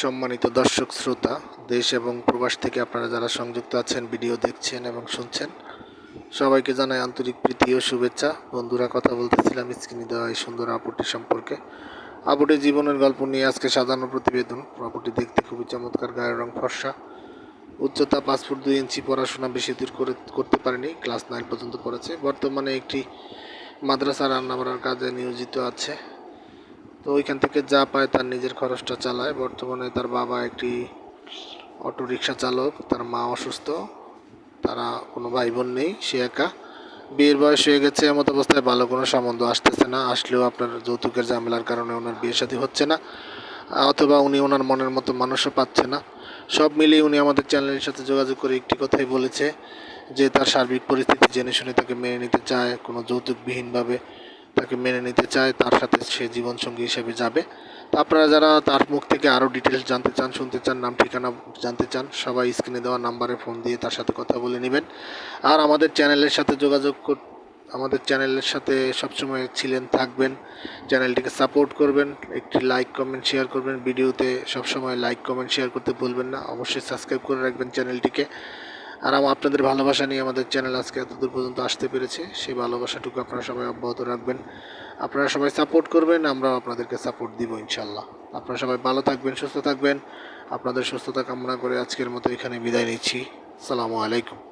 সম্মানিত দর্শক, শ্রোতা, দেশ এবং প্রবাস থেকে আপনারা যারা সংযুক্ত আছেন, ভিডিও দেখছেন এবং শুনছেন, সবাইকে জানাই আন্তরিক প্রীতি ও শুভেচ্ছা। বন্ধুরা, কথা বলতেছিলাম স্ক্রিনে দেওয়া এই সুন্দর আপুটি সম্পর্কে। আপুটির জীবনের গল্প নিয়ে আজকে সাজানো প্রতিবেদন। আপুটি দেখতে খুবই চমৎকার, গায়ের রং ফর্সা। উচ্চতা পাঁচ ফুট দুই ইঞ্চি, পড়াশোনা বেশি দূর করে, করতে পারেনি, ক্লাস নাইন পর্যন্ত পড়েছে। বর্তমানে একটি মাদ্রাসা রান্না বাড়ার কাজে নিয়োজিত আছে। তো ওইখান থেকে যা পায় তার নিজের খরচটা চালায়। বর্তমানে তার বাবা একটি অটো রিক্সা চালক, তার মা অসুস্থ, তারা কোনো ভাই বোন নেই, সে একা। বিয়ের বয়স হয়ে গেছে, এমত অবস্থায় ভালো কোনো সম্বন্ধ আসতেছে না। আসলেও আপনার যৌতুকের ঝামেলার কারণে ওনার বিয়ে শাদী হচ্ছে না, অথবা উনি ওনার মনের মতো মানুষও পাচ্ছে না। সব মিলিয়ে উনি আমাদের চ্যানেলের সাথে যোগাযোগ করে একটি কথাই বলেছে যে, তার সার্বিক পরিস্থিতি জেনে শুনে তাকে মেনে নিতে চায়, কোনো যৌতুকবিহীনভাবে। তাকে মেনে নিতে চায়, তার সাথে সে জীবনসঙ্গী হিসেবে যাবে। আপনারা যারা তার মুখ থেকে আরও ডিটেলস জানতে চান, শুনতে চান, নাম, ঠিকানা জানতে চান, সবাই স্ক্রিনে দেওয়া নাম্বারে ফোন দিয়ে তার সাথে কথা বলে নেবেন। আর আমাদের চ্যানেলের সাথে যোগাযোগ কর, আমাদের চ্যানেলের সাথে সবসময় ছিলেন, থাকবেন। চ্যানেলটিকে সাপোর্ট করবেন, একটি লাইক কমেন্ট শেয়ার করবেন। ভিডিওতে সবসময় লাইক কমেন্ট শেয়ার করতে ভুলবেন না। অবশ্যই সাবস্ক্রাইব করে রাখবেন চ্যানেলটিকে আর আমার আপনাদের ভালোবাসা নিয়ে আমাদের চ্যানেল আজকে এতদূর পর্যন্ত আসতে পেরেছে। সেই ভালোবাসাটুকু আপনারা সবাই অব্যাহত রাখবেন। আপনারা সবাই সাপোর্ট করবেন, আমরাও আপনাদেরকে সাপোর্ট দিব ইনশাল্লাহ আপনারা সবাই ভালো থাকবেন, সুস্থ থাকবেন। আপনাদের সুস্থতা কামনা করে আজকের মতো এখানে বিদায় নিচ্ছি। সালামু আলাইকুম।